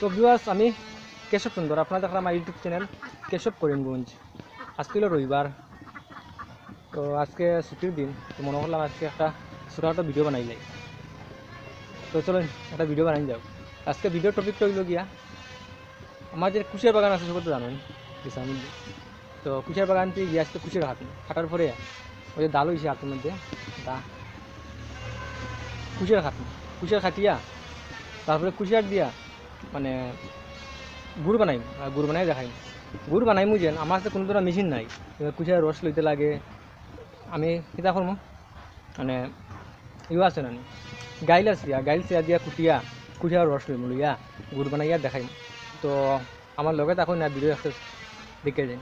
তো ভিউয়ার্স আমি কেশব সুন্দর। আপনারা দেখলাম আমার ইউটিউব চ্যানেল কেশব করিমগঞ্জ। আজকে হলো রবিবার। তো আজকে ছুটির দিন, তো মনে করলাম আজকে একটা ছোটো ভিডিও বানাই যাই তো চলুন, একটা ভিডিও বানাই যাও। আজকে ভিডিও টপিকটা হইল গিয়া, আমার যে কুশের বাগান আছে সেগুলো তো জানেন তো কুশের বাগানটি গিয়ে আজকে কুশের হাট, হাঁটার পরে ওই যে ডাল হয়েছে হাতের মধ্যে, দা কুশের খাট কুশের খাটিয়া, তারপরে কুশিয়ার দিয়া মানে গুড় বানাইম আর গুড় বানাই দেখাইম গুড় বানাইমু যেন আমার কাছে কোনো ধরনের মেশিন নাই। কুশিয়ার রস লইতে লাগে আমি কিতা করব মানে ইউ আছে নানি গাইল আছে গাইল চিয়া দিয়া কুটিয়া কুটিয়ার রস লইম লইয়া গুড় বানাইয়া দেখাইম তো আমার লগে তখন না ভিডিও একটা দেখে যাই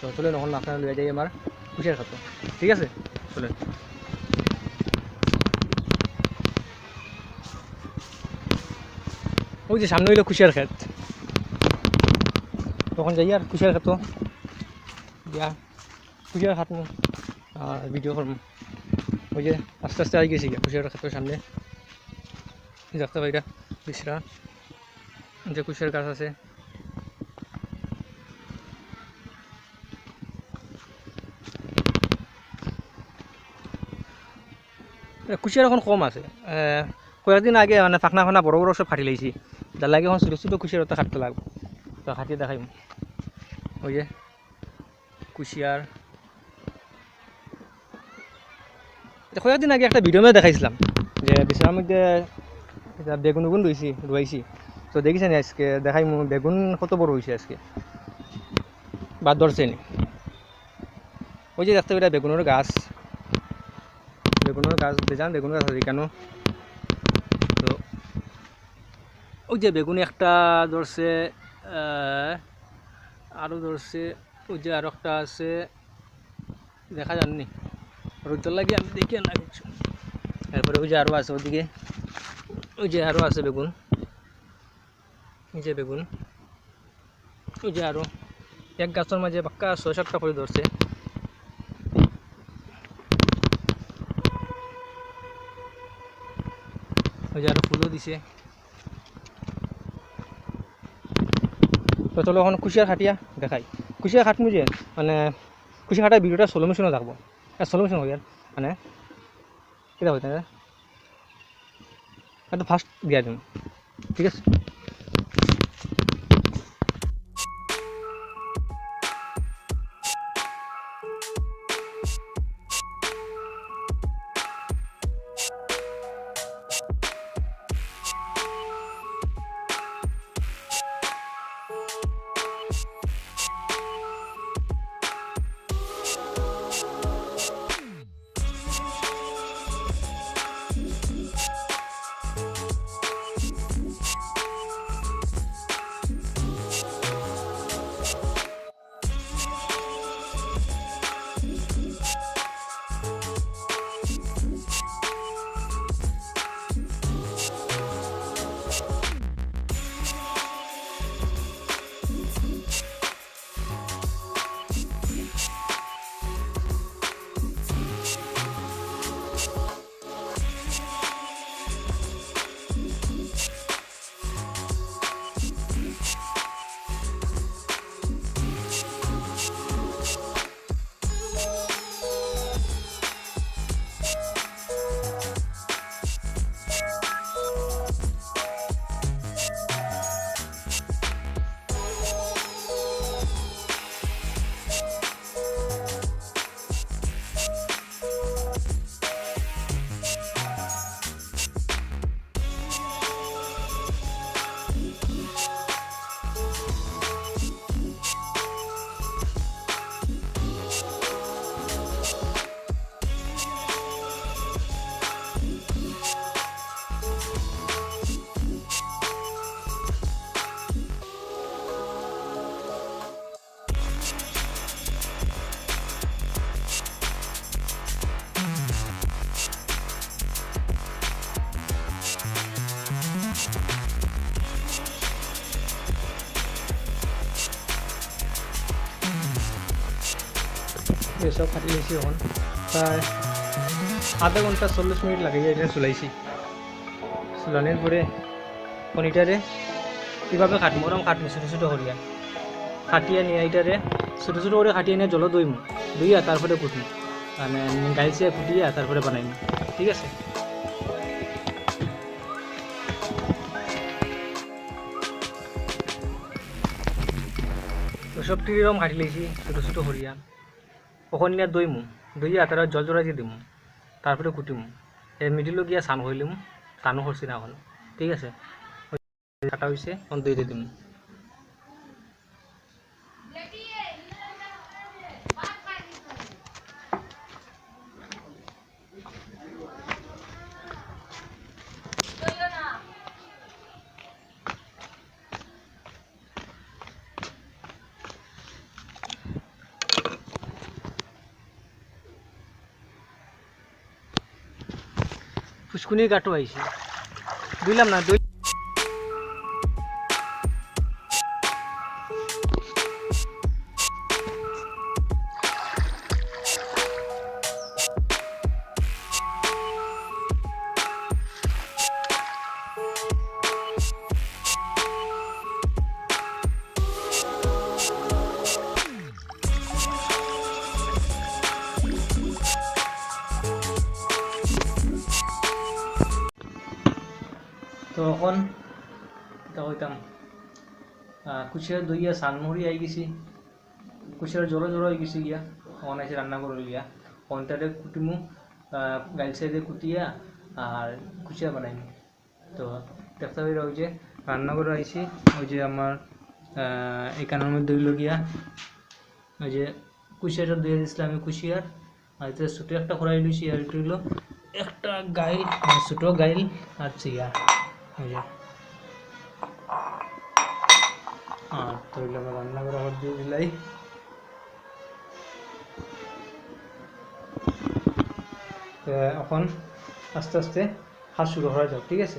তো চলে নহল আপনারা লইয়া যাই আমার কুশিয়ার খাতো ঠিক আছে? চলেন ওই যে সামনে হইল কুশিয়ার ক্ষেত। তখন যাই আর কুশিয়ার ক্ষেত দিয়া কুশিয়ার আর ভিডিও করব। ওই যে আস্তে আস্তে আই গেছি কুশিয়ার ক্ষেতের সামনে। দেখতে পাই বিশ্রা। যে কুশিয়ার গাছ আছে। কুশিয়ার এখন কম আছে। কয়েকদিন আগে মানে ফাঁকনা ফাঁকনা বড় বড় সব ফাটি লাইছি যার লাগে এখন ছোটো ছোটো কুশিয়ার ওটা কাটতে লাগবে তো কাটিয়ে দেখাইম ওই যে কুশিয়ার কয়েকদিন আগে একটা ভিডিও দেখাইছিলাম, যে বিশ্রামের মধ্যে বেগুন উগুন রয়েছি রুয়াইছি তো দেখিছেন আজকে? দেখাই বেগুন কত বড় হয়েছে আজকে। বাদ ধরছে নি? ওই যে দেখতে পেলে বেগুনের গাছ। বেগুনের গাছ, বেজান বেগুন গাছ আছে কেন তো ওই যে বেগুন একটা ধরছে আরও ধরছে, ওই যে আরও একটা আছে, দেখা যাননি রোদ্দর লাগে আমি দেখি না কিছু। তারপরে ওই যে আরও আছে ওদিকে। ওই যে আরও আছে বেগুন। এই যে বেগুন। ওই যে আরও এক গাছের মাঝে পাক্কা ছয় সাতটা করে ধরছে। ওই যে আরও ফুলও দিছে। তো চলো এখন কুশিয়ার খাটিয়া দেখাই। কুশিয়ার খাটমু যে মানে কুশিয়া খাটার ভিডিওটা ষোলো মিশনও থাকব মিশন হই আর মানে কেটা হইতে এটা ফার্স্ট দিয়া দিন ঠিক আছে? এসব কাটি লেছি এখন প্রায় আধা ঘণ্টা চল্লিশ মিনিট লাগে এটা চলাইছি। চলানোর পরে পনিটারে কীভাবে কাটবো ওরকম কাটবো ছোটো ছোটো করিয়া কাটিয়ে নিয়ে এইটারে ছোটো ছোটো করে কাটিয়ে নিয়ে জল দইমু দইয়া তারপরে কুটি মানে গাইছে কুটিয়া তারপরে বানাইমু। ঠিক আছে? সব এরকম কাটি লেছি ছোটো ছোটো করিয়া ওখান দইমু দইয়া তারা জল জড়াই দিয়ে দিমু তারপরে কুটিমু। এই মিডিলও গিয়া সান হইলিমু সানও হরছি না এখন ঠিক আছে। কাটা হয়েছে এখন দই দিয়ে দিমু। ফুসকুনি গাটো আইছে। বুঝলাম না দই তো এখন এটা হইতাম কুচিয়ার দইয়া সানমুড়ি আই গেছি কুচিয়ার জোরো জোরো হয়ে গেছি গিয়া এখন আছে রান্না করে গিয়া অন্টারে কুটিমু গাইল সাইডে কুটিয়া আর কুচিয়া বানাইমু তো দেখতে পাই ওই যে রান্না করে আইছি ওই যে আমার এই কানের মধ্যে হইল গিয়া ওই যে কুচিয়াটা দিয়ে দিয়েছিলাম আমি কুচিয়ার আর এতে ছোটো একটা কড়াই লইছি আর এটা একটা গাইল ছোটো গাইল আর চিয়া আর তৈরি আমার রান্না করা হওয়ার দিয়ে দিলাই। এখন আস্তে আস্তে হাত শুরু করা যাক, ঠিক আছে?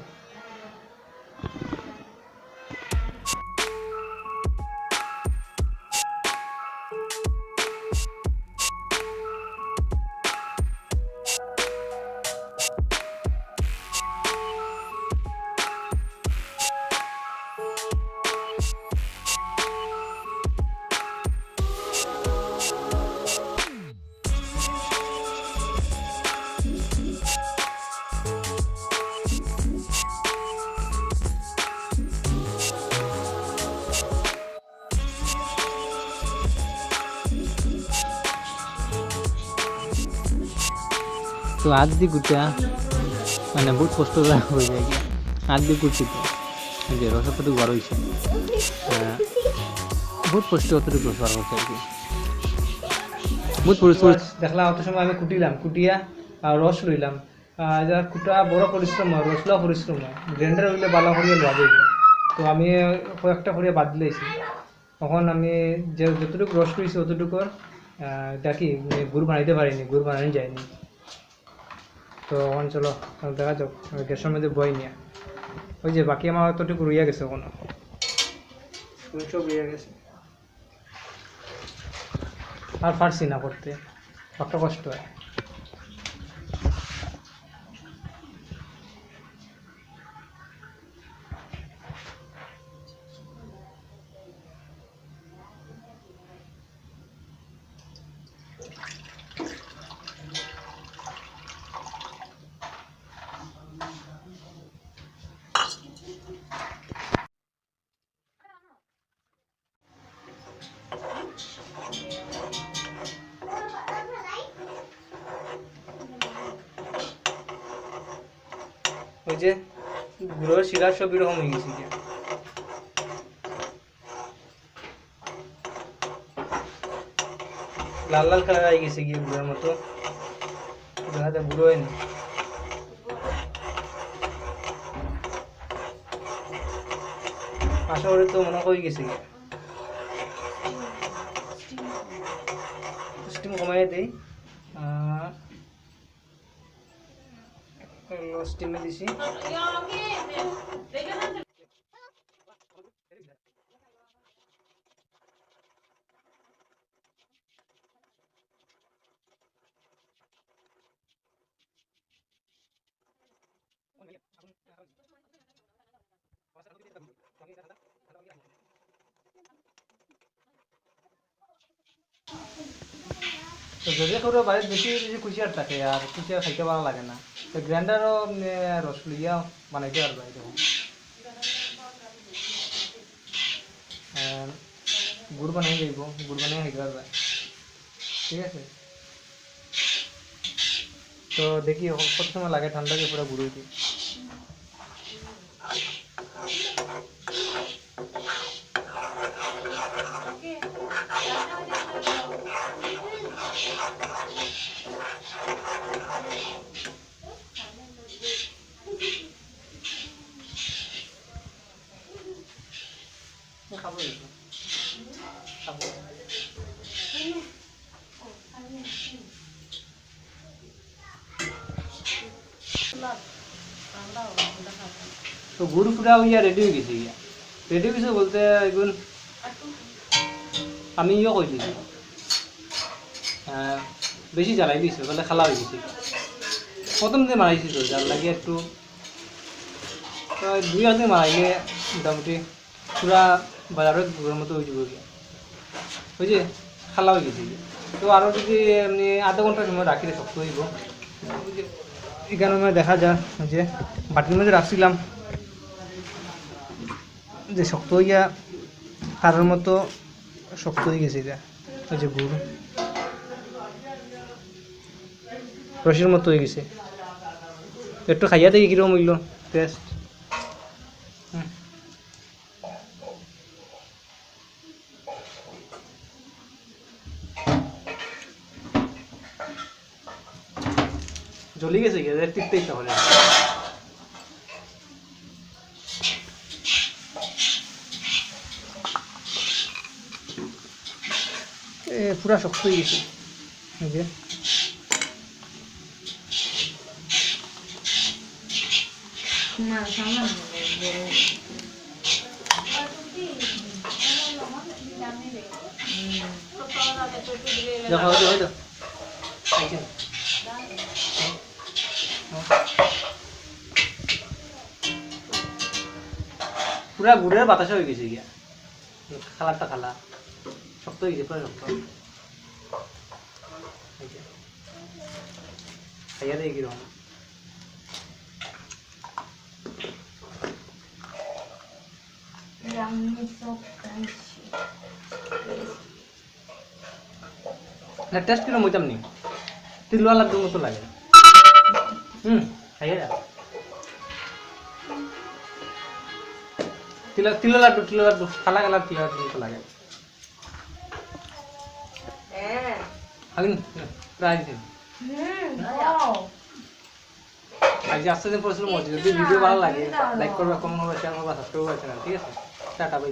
হাত দিয়ে গুটা মানে বহুত কষ্ট হয়ে যায়। দিয়ে গুটছি তো যে রসপতি বড় হয়েছে বহুত কষ্ট অতটুকু বার করছে আর কি। বহুত দেখলাম অত সময় আমি কুটিলাম, কুটিয়া রস লইলাম। যা কুটা বড় পরিশ্রম হয় রসলা পরিশ্রম হয়। গ্রাইন্ডার হইলে বালা করিয়া যাইব। তো আমি কয়েকটা করিয়া বাদ দিলাইছি তখন আমি যে যতটুকু রস লইছি, অতটুকুর দেখি মানে গুড় বানাইতে পারিনি, গুড় বানানি যায়নি। তো এখন চলো দেখা যাক গ্যাসের মধ্যে বই নিয়ে। ওই যে বাকি আমার অতটুকু রইয়া গেছে ওখানে সব রইয়া গেছে আর পারছি না করতে একটা কষ্ট হয় ওই যে গুঁড়োর শিরা সব এরকম হয়ে গেছে। লাল লাল কালার হয়ে গেছে গিয়ে গুঁড়োর মতো। দেখা যায় গুঁড়ো হয়নি। আশা করি তো মনে হয়ে গেছে গিয়া। স্টিম কমাই দেই। আহ, স্টিমে তো যদি করে বাড়িতে বেশি বেশি কুচিয়ার থাকে আর কুচিয়ার খাইতে ভালো লাগে না তো গ্রাইন্ডারও রস লইয়া বানাইতে পারবে এরকম আর গুড় বানাই যাইব গুড় বানাই খাইতে পারবে ঠিক আছে তো দেখি কত সময় লাগে ঠান্ডাকে পুরো গুঁড়ো তো গুড় পুরা ইয়া রেডি হয়ে গেছে ইয়া রেডি হয়ে গেছে বলতে এখন আমি ইয়ে কই দিছি। বেশি জ্বালাই দিছে, বলে খালা হয়ে গেছে। প্রথম দিন মারাইছি তো, যার লাগে একটু দুই হাতে মারাইলে মোটামুটি পুরা বাজারের গুড়ের মতো হয়ে যাবে। যে খালা হয়ে গেছে। তো আরও যদি এমনি আধা ঘণ্টা সময় রাখিলে শক্ত হইব। এখানে দেখা যায় যে বাটির মধ্যে রাখছিলাম। যে শক্ত হইয়া তারের মতো শক্ত হয়ে গেছে এটা ওই যে গুড় রসের মতো হয়ে গেছে। একটু খাইয়া দেখি কীরকম হইল টেস্ট জ্বলি গেছে কি? টিকতে ইচ্ছা পুরা শক্ত হয়ে গেছে। যে। দেখো হয়তো হয়তো। পুরা গুড়ের বাতাসে হয়ে গেছে গিয়া। খালারটা খালা শক্ত হয়ে গেছে পুরা শক্ত। খাইয়া দেয় কীরকম? না টেস্ট কীরকম হইতাম নি তিলওয়া লাড্ডুর মতো লাগে। হুম, খাইয়া যা তিল তিল লাড্ডু তিল লাড্ডু খালা খালা তিল লাড্ডুর মতো লাগে। আগে প্রায় দিন আজ আস্তে দিন পরিশ্রম হচ্ছে যদি ভিডিও ভালো লাগে। লাইক করবে কমেন্ট করবে শেয়ার করবে সাবস্ক্রাইব করবে ঠিক আছে? Tata bye